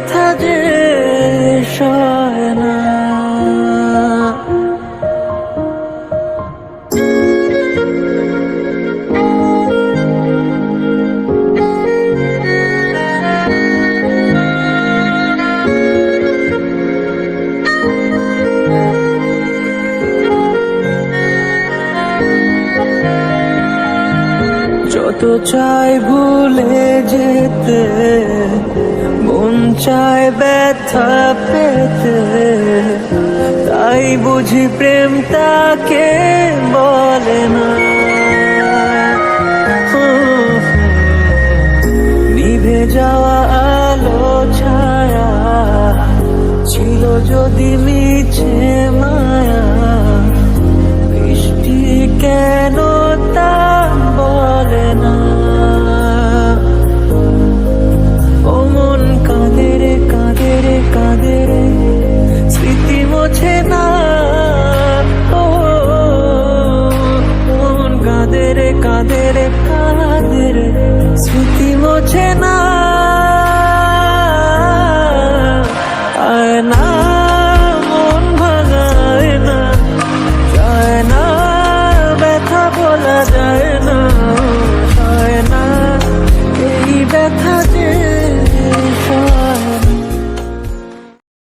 এই ব্যথা যত চাই ভুলে যেতে? মন চায় ব্যথা পেতে। তাই বুঝি প্রেম তাকে বলে না। নিভে যাওয়া আলো ছায়া ছিল যদি ব্যথা যে